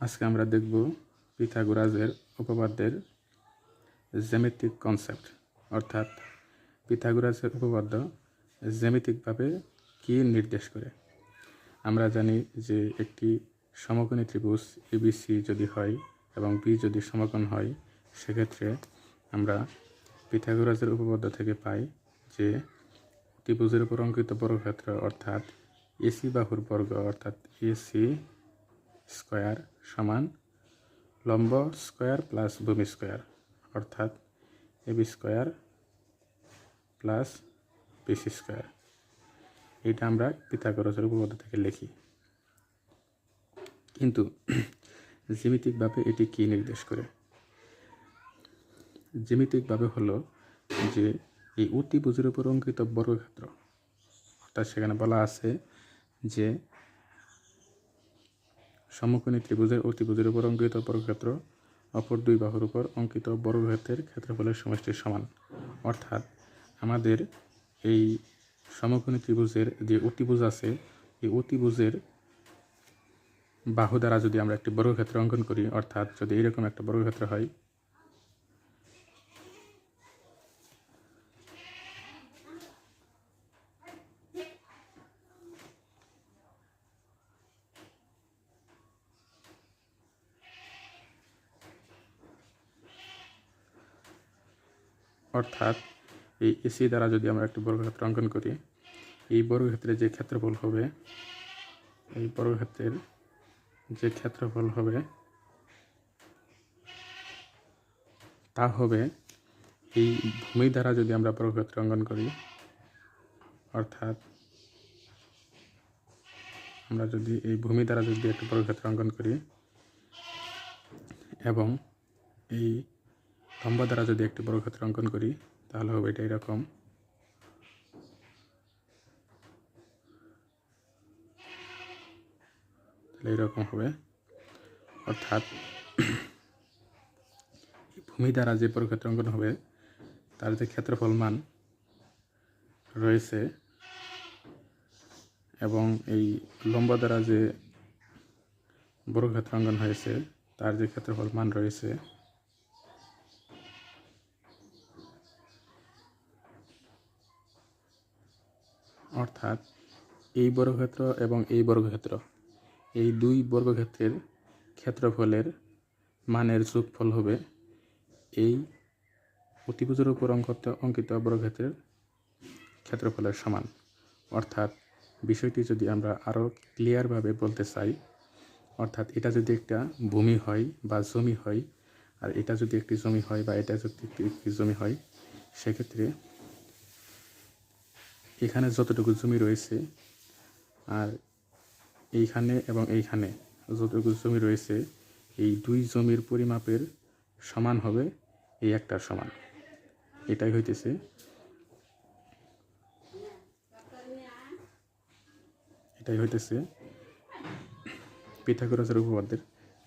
আজকে আমরা দেখব পিথাগোরাসের উপপাদ্যের জ্যামিতিক কনসেপ্ট অর্থাৎ পিথাগোরাসের উপপাদ্য জ্যামিতিকভাবে কী নির্দেশ করে। আমরা জানি যে একটি সমকোণী ত্রিভুজ এবিসি যদি হয় এবং বি যদি সমকোণ হয়, সেক্ষেত্রে আমরা পিথাগোরাসের উপপাদ্য থেকে পাই যে ত্রিভুজের উপর অঙ্কিত বর্গক্ষেত্র, অর্থাৎ এসি বাহুর বর্গ, অর্থাৎ এসি স্কোয়ার সমান লম্ব স্কোয়ার প্লাস ভূমি স্কোয়ার, অর্থাৎ AB square plus BC square. এটা আমরা পিথাগোরাসের উপপাদ্য থেকে লিখি। কিন্তু জ্যামিতিকভাবে এটি কী নির্দেশ করে? জ্যামিতিকভাবে হলো যে এই অতিভুজের উপর অঙ্কিত বর্গক্ষেত্র, অর্থাৎ সেখানে বলা আছে যে সমকোণী ত্রিভুজের অতিভুজের উপর অঙ্কিত বর্গক্ষেত্র অপর দুই বাহুর উপর অঙ্কিত বর্গক্ষেত্রের ক্ষেত্রফলের সমষ্টির সমান। অর্থাৎ আমাদের এই সমকোণী ত্রিভুজের যে অতিভুজ আছে, এই অতিভুজের বাহু দ্বারা যদি আমরা একটি বর্গক্ষেত্র অঙ্কন করি, অর্থাৎ যদি এরকম একটা বর্গক্ষেত্র হয় অর্থাৎ এই এসি দ্বারা যদি আমরা একটি বর্গক্ষেত্র অঙ্কন করি, এই বর্গক্ষেত্রের যে ক্ষেত্রফল হবে, এই বর্গক্ষেত্রের যে ক্ষেত্রফল হবে, তা হবে এই ভূমি দ্বারা যদি আমরা বর্গক্ষেত্র অঙ্কন করি, অর্থাৎ আমরা যদি এই ভূমি দ্বারা যদি একটি বর্গক্ষেত্র অঙ্কন করি, এবং এই লম্বা দ্বারা যদি একটি বর্গক্ষেত্র অঙ্কন করি, তাহলে হবে এটা এরকম তাহলে এরকম হবে। অর্থাৎ ভূমি দ্বারা যে বর্গক্ষেত্র অঙ্কন হবে, তার যে ক্ষেত্রফল মান রয়েছে, এবং এই লম্বা দ্বারা যে বর্গক্ষেত্র অঙ্কন হয়েছে, তার যে ক্ষেত্রফল মান রয়েছে অর্থাৎ এই বর্গক্ষেত্র এবং এই বর্গক্ষেত্র। এই দুই বর্গক্ষেত্রের ক্ষেত্রফলের মানের যোগফল হবে এই অতিভুজের উপর অঙ্কিত অঙ্কিত বর্গক্ষেত্রের ক্ষেত্রফলের সমান। অর্থাৎ বিষয়টি যদি আমরা আরও ক্লিয়ারভাবে বলতে চাই, অর্থাৎ এটা যদি একটা ভূমি হয় বা জমি হয়, আর এটা যদি একটি জমি হয় বা এটা যদি একটি জমি হয়, সেক্ষেত্রে এখানে যতটুকু জমি রয়েছে, আর এইখানে এবং এইখানে যতটুকু জমি রয়েছে, এই দুই জমির পরিমাপের সমান হবে এই একটার সমান। এটাই হইতেছে এটাই হইতেছে পিথাগোরাসের উপপাদ্যের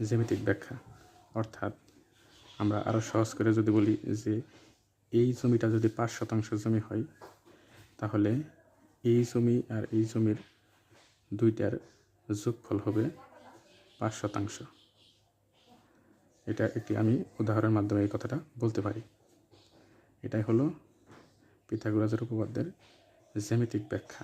জ্যামিতিক ব্যাখ্যা। অর্থাৎ আমরা আরও সহজ করে যদি বলি যে, এই জমিটা যদি পাঁচ শতাংশ জমি হয় তাহলে এই জমি আর এই জমির দুইটার যোগফল হবে পাঁচ শতাংশ। এটা একটি আমি উদাহরণের মাধ্যমে এই কথাটা বলতে পারি। এটাই হলো পিথাগোরাসের উপপাদ্যের জ্যামিতিক ব্যাখ্যা।